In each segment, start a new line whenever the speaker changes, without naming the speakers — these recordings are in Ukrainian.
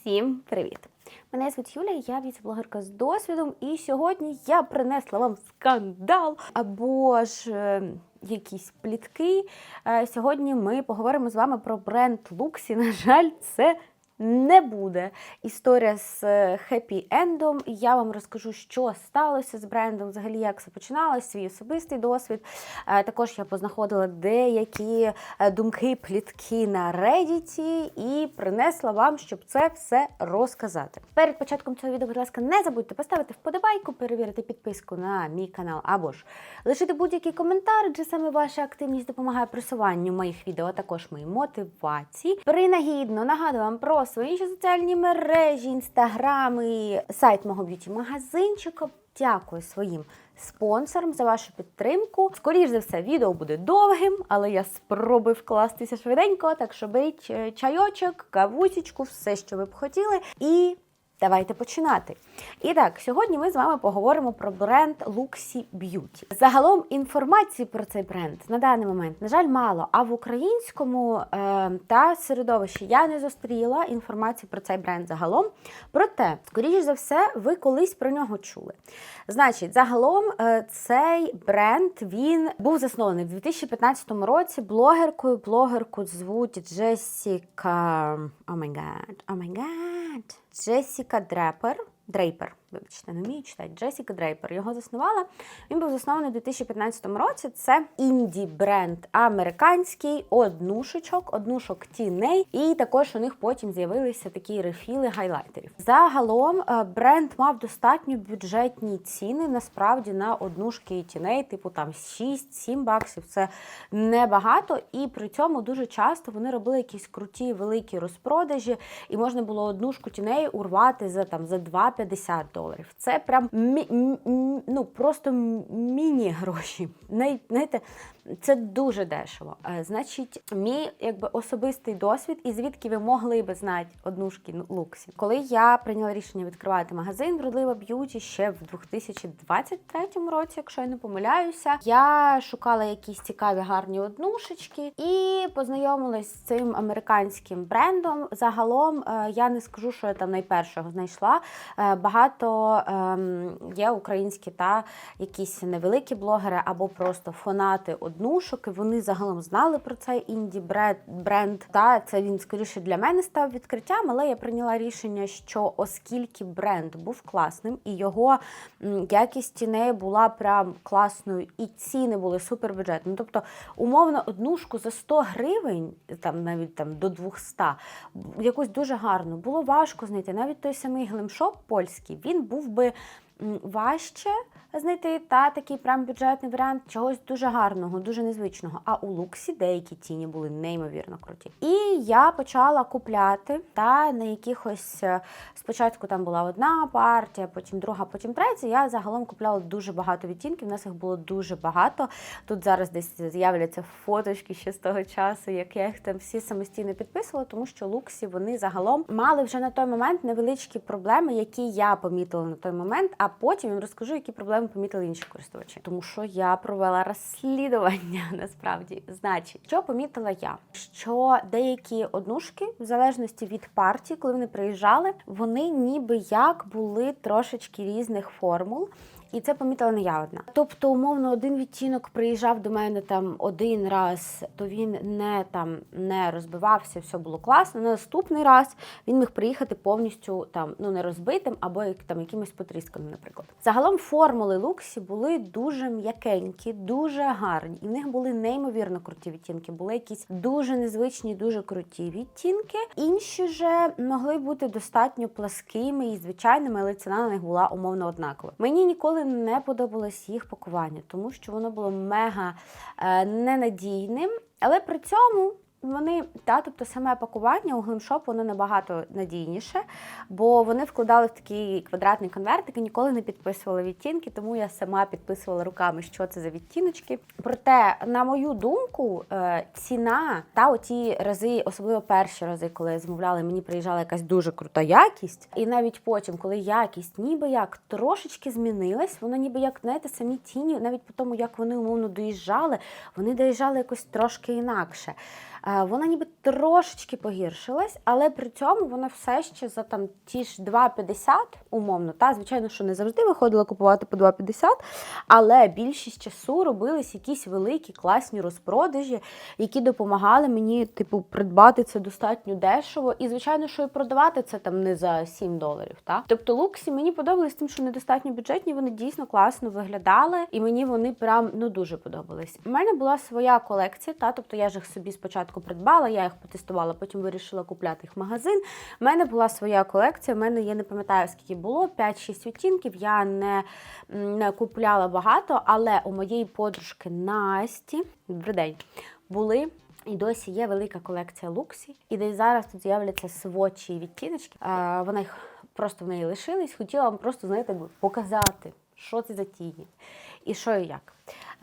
Всім привіт! Мене звуть Юля, я віце-блогерка з досвідом, і сьогодні я принесла вам скандал або ж е, якісь плітки. Е, сьогодні ми поговоримо з вами про бренд Луксі. На жаль, це не буде історія з хеппі-ендом. Я вам розкажу, що сталося з брендом, взагалі як все починалось, свій особистий досвід. Е, Також я познаходила деякі е, думки, плітки на Reddit і принесла вам, щоб це все розказати. Перед початком цього відео, будь ласка, не забудьте поставити вподобайку, перевірити підписку на мій канал або ж лишити будь-який коментар, адже саме ваша активність допомагає просуванню моїх відео, а також моїй мотивації. Принагідно нагадую вам про свої інші соціальні мережі, інстаграми, сайт мого б'юті магазинчика. Дякую своїм спонсорам за вашу підтримку. Скоріше за все, відео буде довгим, але я спробую вкластися швиденько, так що беріть е, чайочок, кавусічку, все, що ви б хотіли. І Давайте починати. І так, сьогодні ми з вами поговоримо про бренд Luxy Beauty. Загалом інформації про цей бренд на даний момент, на жаль, мало. А в українському е, та середовищі я не зустріла інформацію про цей бренд загалом. Проте, скоріш за все, ви колись про нього чули. Значить, загалом е, цей бренд він був заснований в 2015 році блогеркою. Блогерку звуть Джесіка. О май гад, о май гад. Джесіка Дрепер. Дрейпер, вибачте, не вмію читати. Джесіка Дрейпер його заснувала. Він був заснований у 2015 році. Це інді бренд американський, однушечок, однушок тіней. І також у них потім з'явилися такі рефіли гайлайтерів. Загалом е, бренд мав достатньо бюджетні ціни насправді на однушки і тіней, типу там 6-7 баксів. Це небагато. І при цьому дуже часто вони робили якісь круті великі розпродажі, і можна було однушку тіней урвати за там за 2,50 доларів. Це прям ну просто міні-гроші. Знаєте, це дуже дешево. Е, Значить, мій якби особистий досвід, і звідки ви могли би знати однушки ну, Луксі. Коли я прийняла рішення відкривати магазин Вродлива б'юті ще в 2023 році, якщо я не помиляюся, я шукала якісь цікаві гарні однушечки і познайомилась з цим американським брендом. Загалом е, я не скажу, що я там найпершого знайшла. Е, Багато ем, є українські та якісь невеликі блогери або просто фанати однушок. і Вони загалом знали про цей інді бренд. Та це він скоріше для мене став відкриттям, але я прийняла рішення, що оскільки бренд був класним і його якість тіней була прям класною, і ціни були супербюджетні. Ну, Тобто, умовно, однушку за 100 гривень, там навіть там до 200, якусь дуже гарну, було важко знайти. Навіть той самий глемшоп польський, він був би важче знайти та такий прям бюджетний варіант чогось дуже гарного, дуже незвичного. А у Луксі деякі тіні були неймовірно круті. І я почала купляти та на якихось е, спочатку там була одна партія, потім друга, потім третя. Я загалом купляла дуже багато відтінків. У нас їх було дуже багато. Тут зараз десь з'являться фоточки ще з того часу, як я їх там всі самостійно підписувала, тому що Луксі вони загалом мали вже на той момент невеличкі проблеми, які я помітила на той момент. А потім я вам розкажу, які проблеми помітили інші користувачі. Тому що я провела розслідування насправді. Значить, що помітила я? Що деякі однушки, в залежності від партії, коли вони приїжджали, вони ніби як були трошечки різних формул. І це помітила не я одна. Тобто, умовно, один відтінок приїжджав до мене там один раз, то він не там не розбивався, все було класно. На наступний раз він міг приїхати повністю там ну не розбитим або як там якимось потрісканим, наприклад. Загалом формули Луксі були дуже м'якенькі, дуже гарні, і в них були неймовірно круті відтінки. Були якісь дуже незвичні, дуже круті відтінки. Інші же могли бути достатньо пласкими і звичайними, але ціна на них була умовно однакова. Мені ніколи не подобалось їх пакування, тому що воно було мега е, ненадійним, але при цьому. Вони та, тобто саме пакування у глимшоп воно набагато надійніше, бо вони вкладали в такий квадратний конвертик і ніколи не підписували відтінки, тому я сама підписувала руками, що це за відтіночки. Проте, на мою думку, е, ціна та оті рази, особливо перші рази, коли замовляли, мені приїжджала якась дуже крута якість, і навіть потім, коли якість ніби як трошечки змінилась, воно ніби як знаєте, самі тіні, навіть по тому, як вони умовно доїжджали, вони доїжджали якось трошки інакше. Е, Вона ніби трошечки погіршилась, але при цьому вона все ще за там ті ж 2,50 умовно. Та, звичайно, що не завжди виходила купувати по 2,50, але більшість часу робились якісь великі класні розпродажі, які допомагали мені, типу, придбати це достатньо дешево. І, звичайно, що і продавати це там не за 7 доларів. Та? Тобто луксі мені подобались тим, що недостатньо бюджетні, вони дійсно класно виглядали, і мені вони прям ну дуже подобались. У мене була своя колекція, та тобто я ж їх собі спочатку придбала, я їх потестувала, потім вирішила купляти їх в магазин. У мене була своя колекція. У мене я не пам'ятаю скільки було 5-6 відтінків. Я не, не купляла багато, але у моєї подружки Насті добрий день, були. І досі є велика колекція луксі, і десь зараз тут з'являться свочі відтіночки. А, вона їх просто в неї лишились. Хотіла вам просто знаєте, показати, що це за тіні і що і як.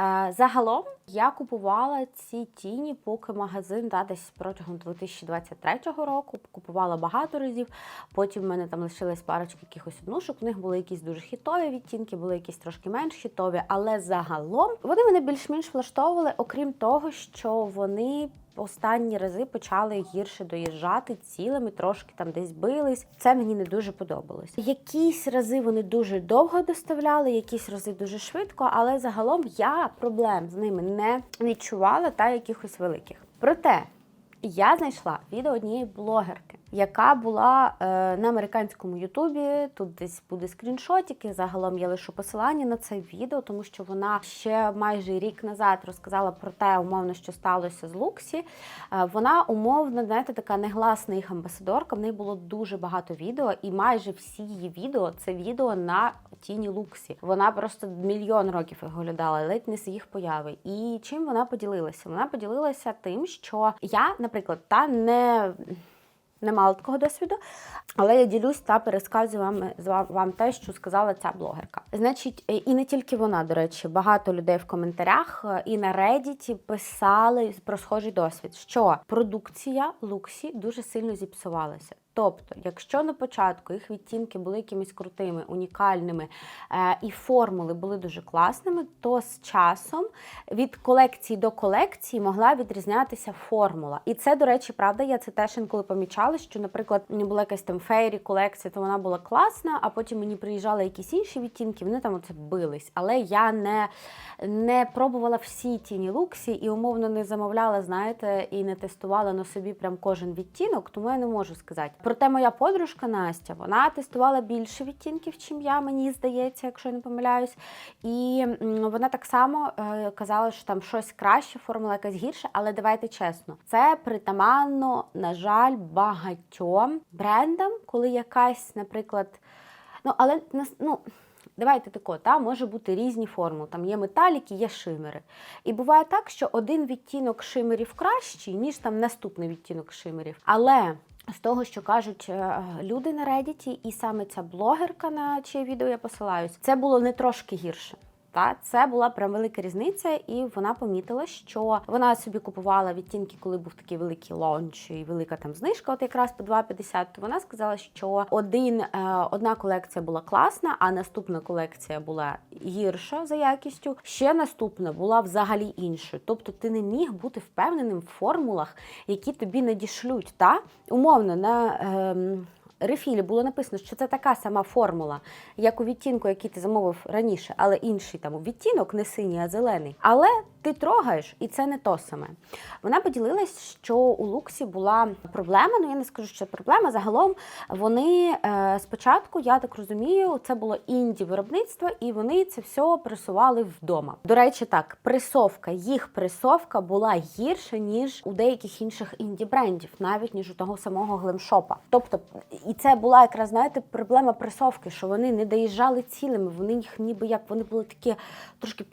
Е, Загалом я купувала ці тіні, поки магазин да, десь протягом 2023 року. Купувала багато разів. Потім в мене там лишилась парочка якихось однушок. В них були якісь дуже хітові відтінки, були якісь трошки менш хітові. Але загалом вони мене більш-менш влаштовували, окрім того, що вони. Останні рази почали гірше доїжджати цілими, трошки там десь бились. Це мені не дуже подобалось. Якісь рази вони дуже довго доставляли, якісь рази дуже швидко, але загалом я проблем з ними не відчувала та якихось великих. Проте я знайшла відео однієї блогерки, яка була е, на американському Ютубі. Тут десь буде скріншотики. Загалом я лишу посилання на це відео, тому що вона ще майже рік назад розказала про те, умовно, що сталося з Луксі. Е, вона умовно, знаєте, така негласна їх амбасадорка. В неї було дуже багато відео, і майже всі її відео це відео на тіні Луксі. Вона просто мільйон років їх оглядала, ледь не з їх появи. І чим вона поділилася? Вона поділилася тим, що я, наприклад, та не. Не мала такого досвіду, але я ділюсь та пересказую вам, вам те, що сказала ця блогерка. Значить, е, і не тільки вона, до речі, багато людей в коментарях е, і на Reddit писали про схожий досвід, що продукція Луксі дуже сильно зіпсувалася. Тобто, якщо на початку їх відтінки були якимись крутими, унікальними е, і формули були дуже класними, то з часом від колекції до колекції могла відрізнятися формула. І це, до речі, правда, я це теж інколи помічала, що, наприклад, мені була якась там фейрі колекція, то вона була класна, а потім мені приїжджали якісь інші відтінки, вони там оце бились. Але я не, не пробувала всі тіні луксі і умовно не замовляла, знаєте, і не тестувала на собі прям кожен відтінок, тому я не можу сказати. Проте моя подружка Настя, вона тестувала більше відтінків, чим я, мені здається, якщо я не помиляюсь. І вона так само е, казала, що там щось краще, формула якась гірша, але давайте чесно, це притаманно, на жаль, багатьом брендам, коли якась, наприклад, ну але ну. Давайте тако, та може бути різні формули. Там є металіки, є шимери. І буває так, що один відтінок шимерів кращий, ніж там наступний відтінок шимерів. Але з того, що кажуть е, люди на Reddit, і саме ця блогерка, на чиє відео я посилаюсь, це було не трошки гірше. Та це була прям велика різниця, і вона помітила, що вона собі купувала відтінки, коли був такий великий лонч і велика там знижка, от якраз по 2,50, То вона сказала, що один, е, одна колекція була класна, а наступна колекція була гірша за якістю. Ще наступна була взагалі іншою. Тобто ти не міг бути впевненим в формулах, які тобі надішлють. Та умовно на. ем, Рефілі було написано, що це така сама формула, як у відтінку, який ти замовив раніше, але інший там відтінок, не синій, а зелений. Але ти трогаєш, і це не то саме. Вона поділилась, що у Луксі була проблема. Ну я не скажу, що проблема. Загалом вони е, спочатку, я так розумію, це було інді виробництво, і вони це все пресували вдома. До речі, так, пресовка, їх пресовка була гірша, ніж у деяких інших інді брендів, навіть ніж у того самого глемшопа. Тобто, і це була якраз знаєте проблема пресовки, що вони не доїжджали цілими. Вони їх ніби як вони були такі трошки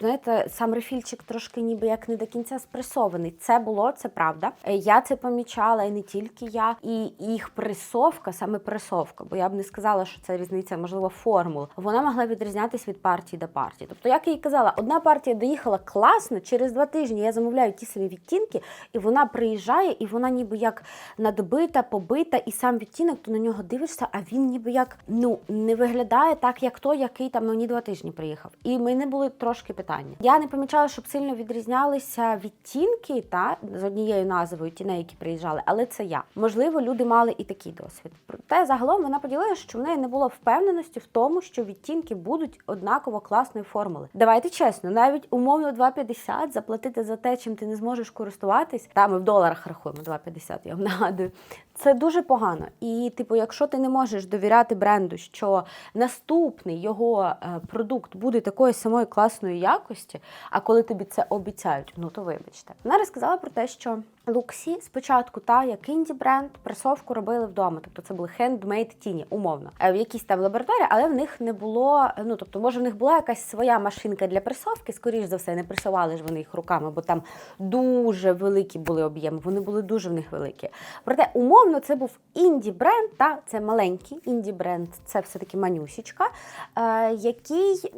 знаєте, сам рефільчик трошки ніби як не до кінця спресований. Це було, це правда. Е, Я це помічала, і не тільки я, і їх пресовка, саме пресовка, бо я б не сказала, що це різниця, можливо, формул. Вона могла відрізнятись від партії до партії. Тобто, як я і казала, одна партія доїхала класно, через два тижні я замовляю ті самі відтінки, і вона приїжджає, і вона ніби як надбита, побита, і сам відтінок малюнок, то на нього дивишся, а він ніби як ну не виглядає так, як той, який там мені два тижні приїхав. І мене були трошки питання. Я не помічала, щоб сильно відрізнялися відтінки та з однією назвою тіней, які приїжджали, але це я. Можливо, люди мали і такий досвід. Проте загалом вона поділилася, що в неї не було впевненості в тому, що відтінки будуть однаково класної формули. Давайте чесно, навіть умовно 2,50 заплатити за те, чим ти не зможеш користуватись. Та ми в доларах рахуємо 2,50, я вам нагадую. Це дуже погано. І, типу, якщо ти не можеш довіряти бренду, що наступний його е, продукт буде такої самої класної якості, а коли тобі це обіцяють, ну то вибачте. Вона розказала про те, що Луксі спочатку, та як інді бренд, пресовку робили вдома. Тобто це були хендмейд тіні, умовно, Е, в якійсь там лабораторії, але в них не було. Ну тобто, може, в них була якась своя машинка для пресовки, скоріш за все, не пресували ж вони їх руками, бо там дуже великі були об'єми. Вони були дуже в них великі. Проте, умовно, це був інді бренд, та це маленький інді бренд, це все таки манюсічка, е, який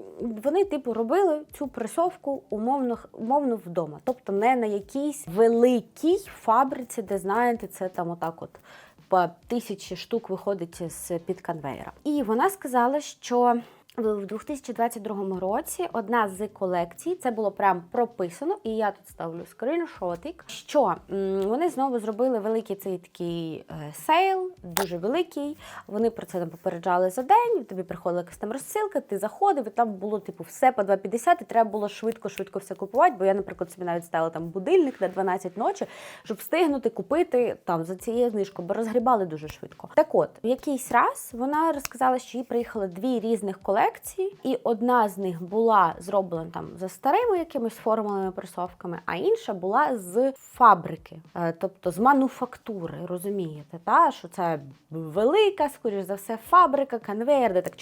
вони типу робили цю пресовку умовно, умовно вдома, тобто не на якійсь великій фабриці, де знаєте, це там отак от. По тисячі штук виходить з під конвейера. І вона сказала, що в 2022 році одна з колекцій, це було прям прописано, і я тут ставлю скріншотик, що вони знову зробили великий цей такий е, сейл, дуже великий. Вони про це там попереджали за день. Тобі приходила якась там розсилка, ти заходив, і там було типу все по 2,50, і треба було швидко-швидко все купувати. Бо я, наприклад, собі навіть ставила там будильник на 12 ночі, щоб встигнути купити там за цією знижкою, бо розгрібали дуже швидко. Так от, в якийсь раз вона розказала, що їй приїхали дві різних колекції, і одна з них була зроблена там за старими якимись формулами пресовками, а інша була з фабрики, Е, тобто з мануфактури. Розумієте, та що це велика, скоріш за все, фабрика, конвейер, де так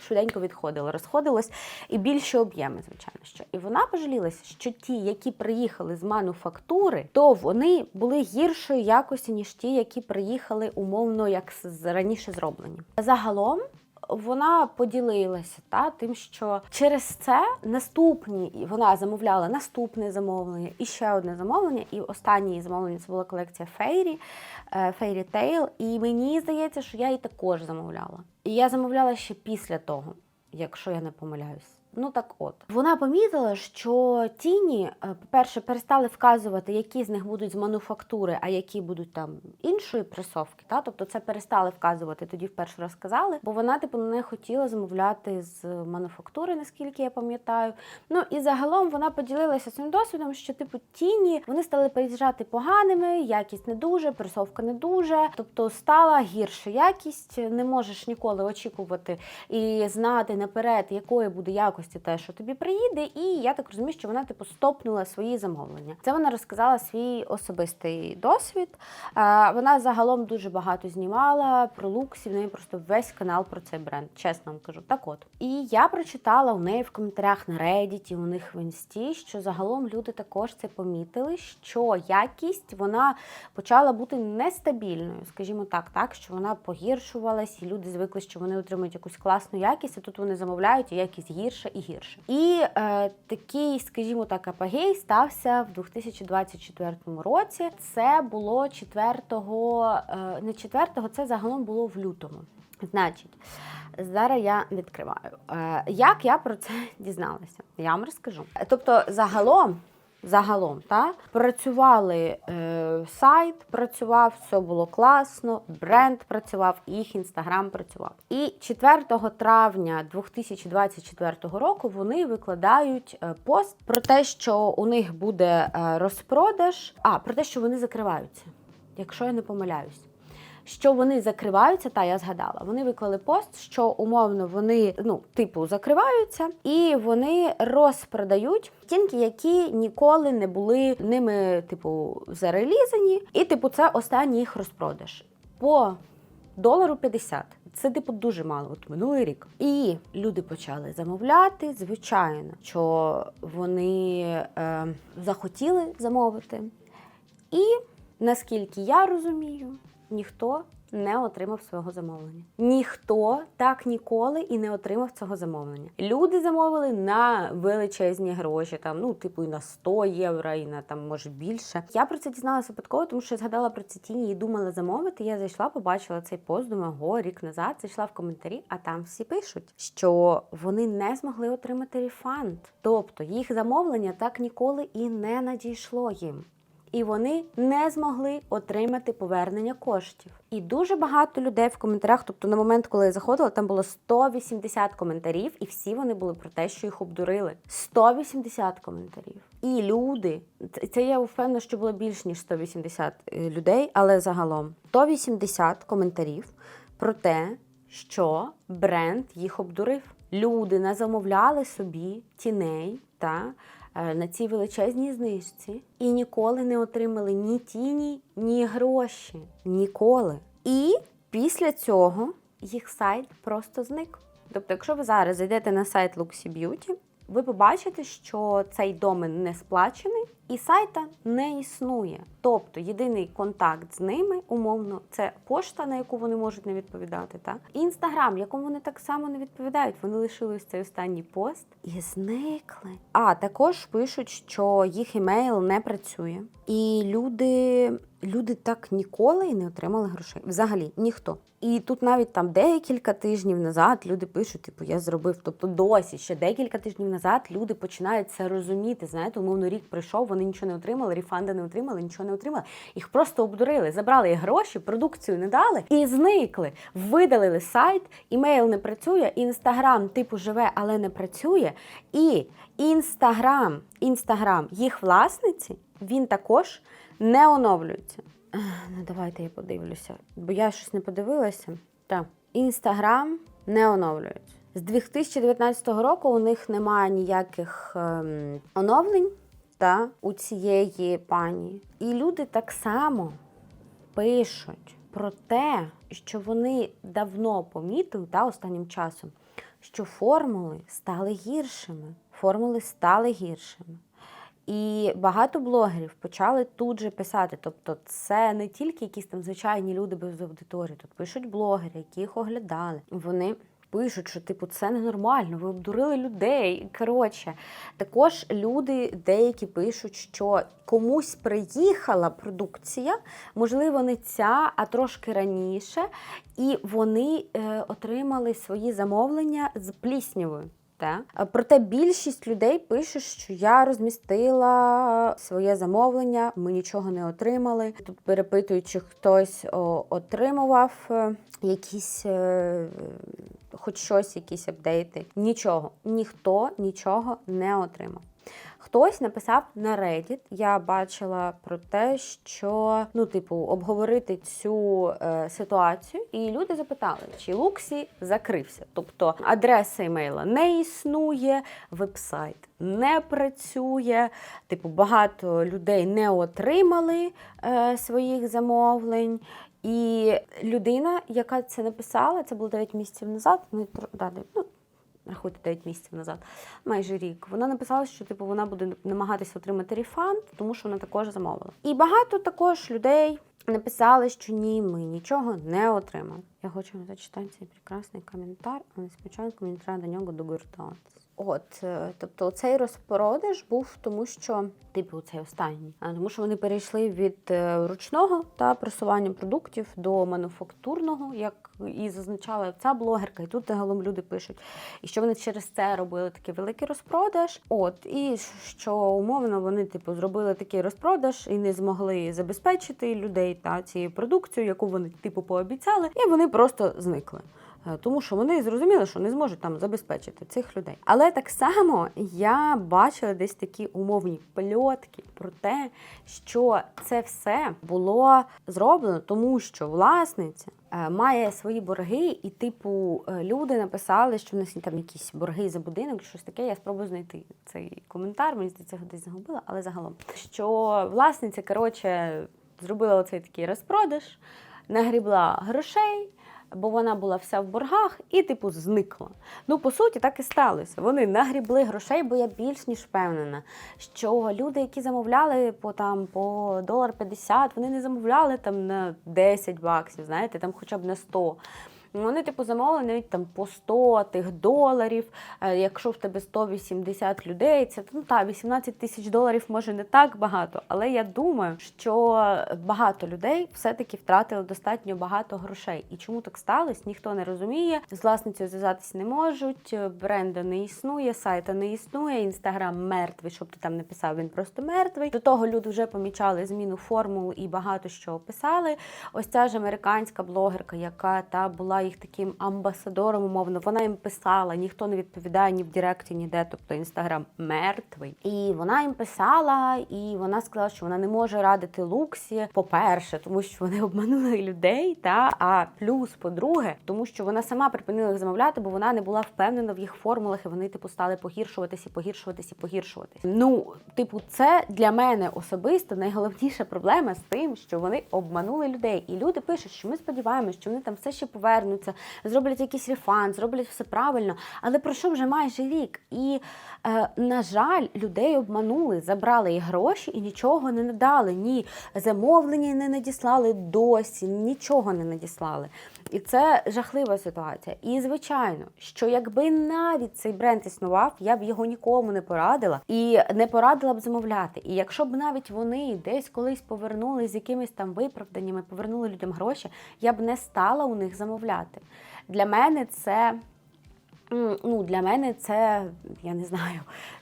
швиденько відходило, розходилось і більші об'єми, звичайно що. І вона пожалілася, що ті, які приїхали з мануфактури, то вони були гіршої якості, ніж ті, які приїхали умовно як з- раніше зроблені. Загалом. Вона поділилася та тим, що через це наступні вона замовляла наступне замовлення і ще одне замовлення. І останнє замовлення це була колекція Фейрі, Фейрі Тейл. І мені здається, що я її також замовляла. І я замовляла ще після того, якщо я не помиляюсь. Ну так от вона помітила, що тіні, е, по-перше, перестали вказувати, які з них будуть з мануфактури, а які будуть там іншої пресовки. Та? Тобто це перестали вказувати, тоді вперше раз сказали, бо вона типу не хотіла замовляти з мануфактури, наскільки я пам'ятаю. Ну і загалом вона поділилася своїм досвідом, що типу тіні вони стали приїжджати поганими, якість не дуже, пресовка не дуже, тобто стала гірша якість. Не можеш ніколи очікувати і знати наперед, якої буде якості те, що тобі приїде. І я так розумію, що вона типу стопнула свої замовлення. Це вона розказала свій особистий досвід. Е, Вона загалом дуже багато знімала про луксі. В неї просто весь канал про цей бренд. Чесно вам кажу. Так от. І я прочитала у неї в коментарях на Reddit, у них в інсті, що загалом люди також це помітили, що якість вона почала бути нестабільною, скажімо так, так що вона погіршувалась, і люди звикли, що вони отримують якусь класну якість, а тут вони замовляють і якість і гірше. І е, такий, скажімо так, апогей стався в 2024 році. Це було 4-го, е, не 4-го, це загалом було в лютому. Значить, зараз я відкриваю. Е, як я про це дізналася? Я вам розкажу. Тобто, загалом. Загалом, та? Працювали е, сайт, працював, все було класно, бренд працював, їх інстаграм працював. І 4 травня 2024 року вони викладають е, пост про те, що у них буде е, розпродаж, а про те, що вони закриваються, якщо я не помиляюсь що вони закриваються, та я згадала. Вони виклали пост, що умовно вони ну, типу, закриваються, і вони розпродають тінки, які ніколи не були ними, типу, зарелізані. І, типу, це останній їх розпродаж по долару 50. Це типу дуже мало, от минулий рік. І люди почали замовляти. Звичайно, що вони е, захотіли замовити. І наскільки я розумію, ніхто не отримав свого замовлення. Ніхто так ніколи і не отримав цього замовлення. Люди замовили на величезні гроші, там ну типу і на 100 євро, і на там може більше. Я про це дізналася випадково, тому що я згадала про ці тіні і думала замовити. Я зайшла, побачила цей пост, думаю, го, рік назад. Зайшла в коментарі, а там всі пишуть, що вони не змогли отримати рефанд. Тобто їх замовлення так ніколи і не надійшло їм. І вони не змогли отримати повернення коштів. І дуже багато людей в коментарях, тобто на момент, коли я заходила, там було 180 коментарів, і всі вони були про те, що їх обдурили. 180 коментарів. І люди, це- я впевнена, що було більш ніж 180 е, людей, але загалом 180 коментарів про те, що бренд їх обдурив. Люди не замовляли собі тіней та на цій величезній знижці і ніколи не отримали ні тіні, ні гроші. Ніколи. І після цього їх сайт просто зник. Тобто, якщо ви зараз зайдете на сайт Luxy Beauty, ви побачите, що цей домен не сплачений і сайта не існує. Тобто єдиний контакт з ними, умовно, це пошта, на яку вони можуть не відповідати, так? І інстаграм, якому вони так само не відповідають. Вони лишили ось цей останній пост і зникли. А також пишуть, що їх емейл не працює, і люди. Люди так ніколи і не отримали грошей. Взагалі ніхто. І тут навіть там декілька тижнів назад люди пишуть, типу, я зробив. Тобто досі ще декілька тижнів назад люди починають це розуміти. Знаєте, умовно рік пройшов, вони нічого не отримали, рефанди не отримали, нічого не отримали. Їх просто обдурили, забрали їх гроші, продукцію не дали і зникли. Видалили сайт, імейл не працює, інстаграм типу живе, але не працює. І інстаграм, інстаграм їх власниці, він також не оновлюється. Ну, давайте я подивлюся, бо я щось не подивилася. Так, інстаграм не оновлюється. З 2019 року у них немає ніяких ем, оновлень та, у цієї пані. І люди так само пишуть про те, що вони давно помітили та останнім часом, що формули стали гіршими. Формули стали гіршими. І багато блогерів почали тут же писати. Тобто, це не тільки якісь там звичайні люди без аудиторії. Тут пишуть блогери, які їх оглядали. Вони пишуть, що типу це ненормально, ви обдурили людей. Коротше, також люди деякі пишуть, що комусь приїхала продукція, можливо, не ця, а трошки раніше, і вони е, отримали свої замовлення з пліснявою. Проте більшість людей пише, що я розмістила своє замовлення, ми нічого не отримали. Тут перепитують, чи хтось отримував е, якісь, е, хоч щось, якісь апдейти. Нічого, ніхто нічого не отримав. Хтось написав на Reddit, я бачила про те, що ну, типу, обговорити цю е, ситуацію, і люди запитали, чи Луксі закрився. Тобто адреса емейла не існує, вебсайт не працює. Типу, багато людей не отримали е, своїх замовлень. І людина, яка це написала, це було 9 місяців назад. Ну, тр- да, де- ну, рахуйте 9 місяців назад, майже рік. Вона написала, що типу вона буде намагатися отримати рефанд, тому що вона також замовила. І багато також людей написали, що ні, ми нічого не отримали. Я хочу зачитати цей прекрасний коментар, але спочатку мені треба до нього догортатися. От, е, тобто цей розпродаж був тому, що типу цей останній, а тому що вони перейшли від е, ручного та просування продуктів до мануфактурного, як і зазначала ця блогерка, і тут загалом люди пишуть, і що вони через це робили такий великий розпродаж. От і що умовно вони типу зробили такий розпродаж і не змогли забезпечити людей та цією продукцією, яку вони типу пообіцяли, і вони просто зникли. Е, Тому що вони зрозуміли, що не зможуть там забезпечити цих людей. Але так само я бачила десь такі умовні пльотки про те, що це все було зроблено, тому що власниця е, має свої борги, і, типу, е, люди написали, що в нас там якісь борги за будинок, щось таке. Я спробую знайти цей коментар. Мені здається, його десь загубила, але загалом, що власниця, коротше, зробила оцей такий розпродаж, нагрібла грошей. Бо вона була вся в боргах і, типу, зникла. Ну, по суті, так і сталося. Вони нагрібли грошей, бо я більш ніж впевнена, що люди, які замовляли по там по долар 50, вони не замовляли там на 10 баксів, знаєте, там хоча б на 100. Вони, типу, замовили навіть там по 100 тих доларів. Е, Якщо в тебе 180 людей, це ну та 18 тисяч доларів може не так багато, але я думаю, що багато людей все-таки втратили достатньо багато грошей. І чому так сталося, ніхто не розуміє. З власницею зв'язатися не можуть. Бренда не існує, сайта не існує. Інстаграм мертвий, щоб ти там не писав, він просто мертвий. До того люди вже помічали зміну формул і багато що описали. Ось ця ж американська блогерка, яка та була їх таким амбасадором, умовно, вона їм писала, ніхто не відповідає ні в Директі, ніде, тобто інстаграм мертвий. І вона їм писала, і вона сказала, що вона не може радити Луксі. По-перше, тому що вони обманули людей, та а плюс, по-друге, тому що вона сама припинила їх замовляти, бо вона не була впевнена в їх формулах, і вони типу стали погіршуватись і погіршуватись. Ну, типу, це для мене особисто найголовніша проблема з тим, що вони обманули людей. І люди пишуть, що ми сподіваємося, що вони там все ще повернуться, зроблять якийсь рефан, зроблять все правильно. Але пройшов вже майже рік. І, е, на жаль, людей обманули, забрали і гроші і нічого не надали. Ні замовлення не надіслали досі, нічого не надіслали. І це жахлива ситуація. І звичайно, що якби навіть цей бренд існував, я б його нікому не порадила і не порадила б замовляти. І якщо б навіть вони десь колись повернули з якимись там виправданнями, повернули людям гроші, я б не стала у них замовляти. Для мене це. Ну, для мене це, я не знаю,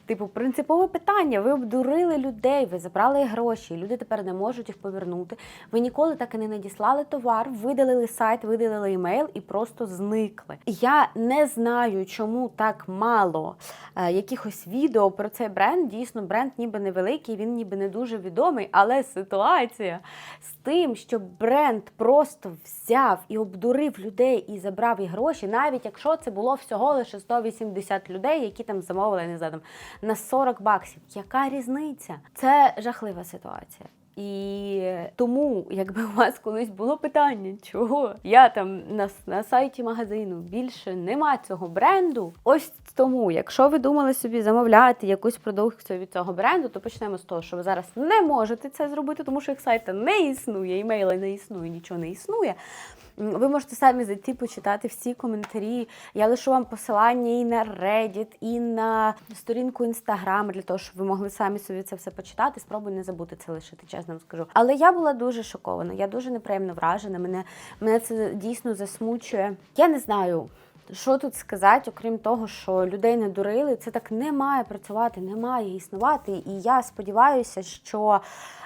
типу, принципове питання. Ви обдурили людей, ви забрали гроші, люди тепер не можуть їх повернути. Ви ніколи так і не надіслали товар, видалили сайт, видалили емейл і просто зникли. Я не знаю, чому так мало е, якихось відео про цей бренд. Дійсно, бренд ніби невеликий, він ніби не дуже відомий, але ситуація з тим, що бренд просто взяв і обдурив людей і забрав їх гроші, навіть якщо це було всього лише 180 людей, які там замовили не знаю, там, на 40 баксів. Яка різниця? Це жахлива ситуація. І тому, якби у вас колись було питання, чого я там на, на сайті магазину більше нема цього бренду. Ось тому, якщо ви думали собі замовляти якусь продукцію від цього бренду, то почнемо з того, що ви зараз не можете це зробити, тому що їх сайта не існує, імейла не існує, нічого не існує. Ви можете самі зайти, почитати всі коментарі. Я лишу вам посилання і на Reddit, і на сторінку Instagram, для того, щоб ви могли самі собі це все почитати. Спробуй не забути це лишити, чесно вам скажу. Але я була дуже шокована, я дуже неприємно вражена. Мене, мене це дійсно засмучує. Я не знаю. Що тут сказати, окрім того, що людей не дурили, це так не має працювати, не має існувати. І я сподіваюся, що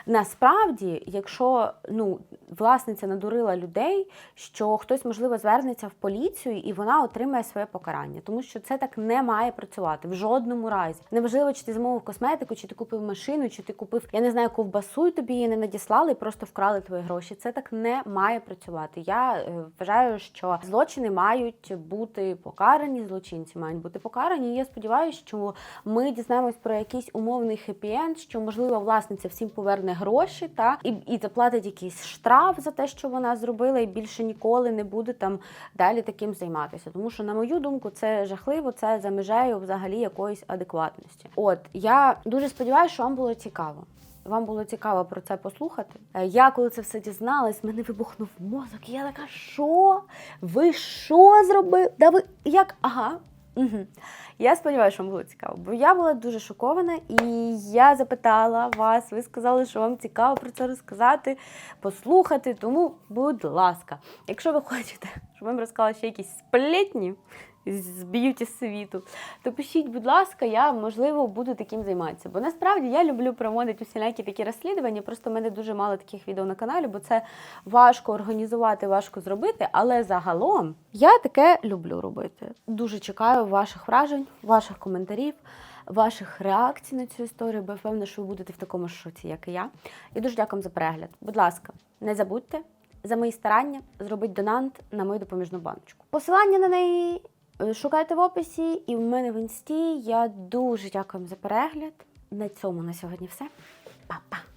насправді, якщо ну, власниця надурила людей, що хтось, можливо, звернеться в поліцію і вона отримає своє покарання. Тому що це так не має працювати в жодному разі. Неважливо, чи ти замовив косметику, чи ти купив машину, чи ти купив, я не знаю, ковбасу, і тобі її не надіслали, і просто вкрали твої гроші. Це так не має працювати. Я е, вважаю, що злочини мають бути покарані, злочинці мають бути покарані. І я сподіваюся, що ми дізнаємось про якийсь умовний хеппі-енд, що можливо власниця всім поверне гроші, та і, і заплатить якийсь штраф за те, що вона зробила, і більше ніколи не буде там далі таким займатися. Тому що, на мою думку, це жахливо, це за межею взагалі якоїсь адекватності. От я дуже сподіваюся, що вам було цікаво. Вам було цікаво про це послухати. Е, Я коли це все дізналась, мене вибухнув мозок. Я така, що? Ви що зробили? Да ви як? Ага. Угу. Я сподіваюся, що вам було цікаво, бо я була дуже шокована, і я запитала вас, ви сказали, що вам цікаво про це розказати, послухати. Тому, будь ласка, якщо ви хочете, щоб вам розказала ще якісь сплетні з б'юті світу, то пишіть, будь ласка, я можливо буду таким займатися. Бо насправді я люблю проводити усілякі такі розслідування. Просто в мене дуже мало таких відео на каналі, бо це важко організувати, важко зробити. Але загалом я таке люблю робити. Дуже чекаю ваших вражень, ваших коментарів. Ваших реакцій на цю історію, бо я впевнена, що ви будете в такому шоці, як і я. І дуже дякую за перегляд. Будь ласка, не забудьте за мої старання зробити донант на мою допоміжну баночку. Посилання на неї шукайте в описі і в мене в інсті. Я дуже дякую за перегляд. На цьому на сьогодні все. Па-па!